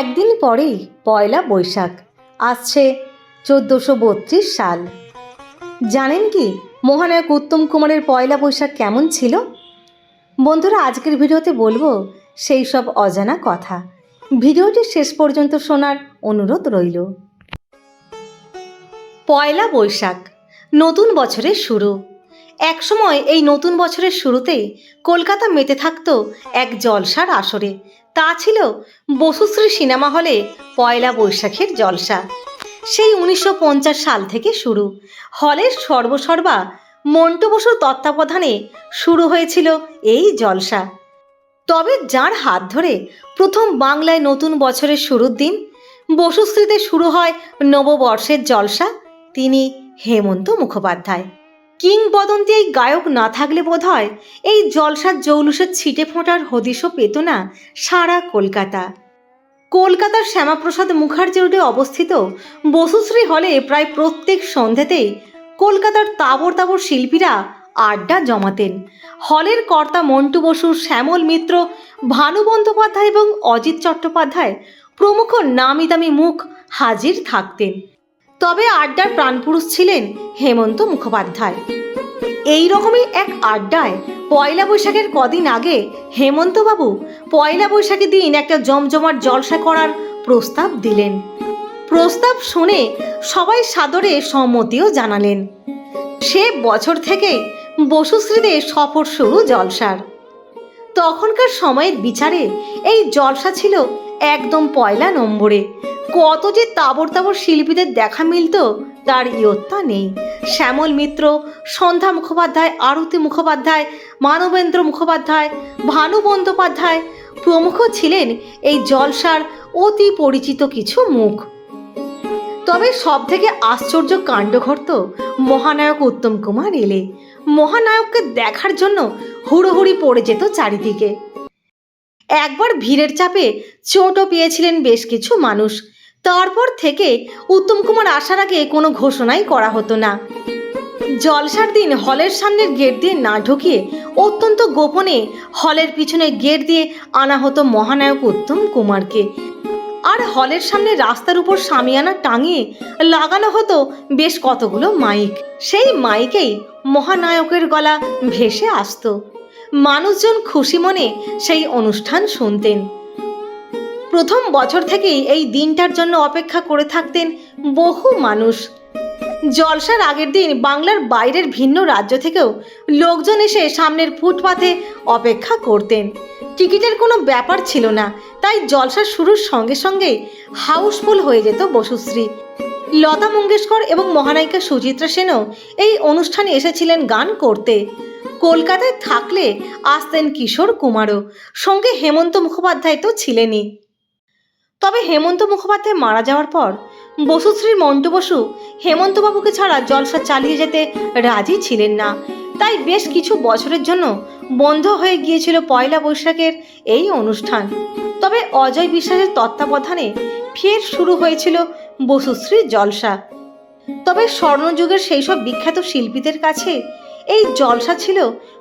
একদিন পরেই পয়লা বৈশাখ, আসছে চোদ্দোশো বত্রিশ সাল। জানেন কি, মহানায়ক উত্তম কুমারের পয়লা বৈশাখ কেমন ছিল? বন্ধুরা, আজকের ভিডিওতে বলব সেই সব অজানা কথা। ভিডিওটি শেষ পর্যন্ত শোনার অনুরোধ রইল। পয়লা বৈশাখ, নতুন বছরের শুরু। একসময় এই নতুন বছরের শুরুতেই কলকাতা মেতে থাকতো এক জলসার আসরে। তা ছিল বসুশ্রী সিনেমা হলে পয়লা বৈশাখের জলসা। সেই উনিশশো পঞ্চাশ সাল থেকে শুরু। হলের সর্বসর্বা মন্টু বসুর তত্ত্বাবধানে শুরু হয়েছিল এই জলসা। তবে যার হাত ধরে প্রথম বাংলায় নতুন বছরের শুরুর দিন বসুশ্রীতে শুরু হয় নববর্ষের জলসা, তিনি হেমন্ত মুখোপাধ্যায়। কিংবদন্তি এই গায়ক না থাকলে বোধ হয় এই জলসার জৌলুসের ছিটে ফোঁটার হদিশও পেত না সারা কলকাতা। কলকাতার শ্যামাপ্রসাদ মুখার্জি রোডে অবস্থিত বসুশ্রী হলে প্রায় প্রত্যেক সন্ধেতেই কলকাতার তাবর তাবর শিল্পীরা আড্ডা জমাতেন। হলের কর্তা মন্টু বসু শ্যামল মিত্র, ভানু বন্দ্যোপাধ্যায় এবং অজিত চট্টোপাধ্যায় প্রমুখ নামি দামি মুখ হাজির থাকতেন। তবে আড্ডার প্রাণপুরুষ ছিলেন হেমন্ত মুখোপাধ্যায়। এই রকমই এক আড্ডায় পয়লা বৈশাখের কদিন আগে হেমন্তবাবু পয়লা বৈশাখের দিন একটা জমজমাট জলসা করার প্রস্তাব দিলেন। প্রস্তাব শুনে সবাই সাদরে সম্মতিও জানালেন। সে বছর থেকে বসুশ্রীতে সফর শুরু জলসার। তখনকার সময়ের বিচারে এই জলসা ছিল একদম পয়লা নম্বরে। কত যে তাবর তাবর শিল্পীদের দেখা মিলত, তার ইয়ত্তা নেই। শ্যামল মিত্র, সন্ধ্যা মুখোপাধ্যায়, আরতি মুখোপাধ্যায়, মানবেন্দ্র মুখোপাধ্যায়, ভানু বন্দ্যোপাধ্যায় প্রমুখ ছিলেন এই জলসার অতি পরিচিত কিছু মুখ। তবে সব থেকে আশ্চর্য কাণ্ড ঘটত মহানায়ক উত্তম কুমার এলে। মহানায়ককে দেখার জন্য হুড়োহুড়ি পড়ে যেত চারিদিকে। একবার ভিড়ের চাপে চোটও পেয়েছিলেন বেশ কিছু মানুষ। তারপর থেকে উত্তম কুমার আসার আগে কোনো ঘোষণাই করা হতো না। জলসার দিন হলের সামনের গেট দিয়ে না ঢুকিয়ে অত্যন্ত গোপনে হলের পিছনে গেট দিয়ে আনা হতো মহানায়ক উত্তম কুমারকে। আর হলের সামনে রাস্তার উপর সামিয়ানা টাঙিয়ে লাগানো হতো বেশ কতগুলো মাইক। সেই মাইকেই মহানায়কের গলা ভেসে আসতো। মানুষজন খুশি মনে সেই অনুষ্ঠান শুনতেন। প্রথম বছর থেকেই এই দিনটার জন্য অপেক্ষা করে থাকতেন বহু মানুষ। জলসার আগের দিন বাংলার বাইরের ভিন্ন রাজ্য থেকেও লোকজন এসে সামনের ফুটপাথে অপেক্ষা করতেন। টিকিটের কোনো ব্যাপার ছিল না, তাই জলসা শুরুর সঙ্গে সঙ্গে হাউসফুল হয়ে যেত বসুশ্রী। লতা মঙ্গেশকর এবং মহানায়িকা সুচিত্রা সেনও এই অনুষ্ঠানে এসেছিলেন গান করতে। কলকাতায় থাকলে আসতেন কিশোর কুমারও, সঙ্গে হেমন্ত মুখোপাধ্যায় তো ছিলেনই। তবে হেমন্ত মুখোপাধ্যায় মারা যাওয়ার পর বসুশ্রীর মন্টু বসু হেমন্তবাবুকে ছাড়া জলসা চালিয়ে যেতে রাজি ছিলেন না। তাই বেশ কিছু বছরের জন্য বন্ধ হয়ে গিয়েছিল পয়লা বৈশাখের এই অনুষ্ঠান। তবে অজয় বিশ্বাসের তত্ত্বাবধানে ফের শুরু হয়েছিল বসুশ্রীর জলসা। তবে স্বর্ণযুগের সেই সব বিখ্যাত শিল্পীদের কাছে এই জলসা ছিল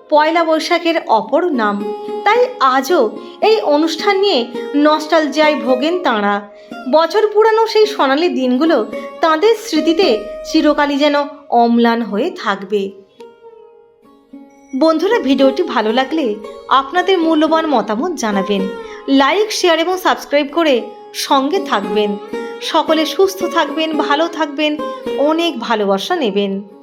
পয়লা বৈশাখের অপর নাম। তাই আজও এই অনুষ্ঠান নিয়ে নস্টালজিয়ায় ভোগেন তাঁরা। বছর পুরানো সেই সোনালি দিনগুলো তাঁদের স্মৃতিতে চিরকালই যেন অম্লান হয়ে থাকবে। বন্ধুরা, ভিডিওটি ভালো লাগলে আপনাদের মূল্যবান মতামত জানাবেন। লাইক, শেয়ার এবং সাবস্ক্রাইব করে সঙ্গে থাকবেন। সকলে সুস্থ থাকবেন, ভালো থাকবেন, অনেক ভালোবাসা নেবেন।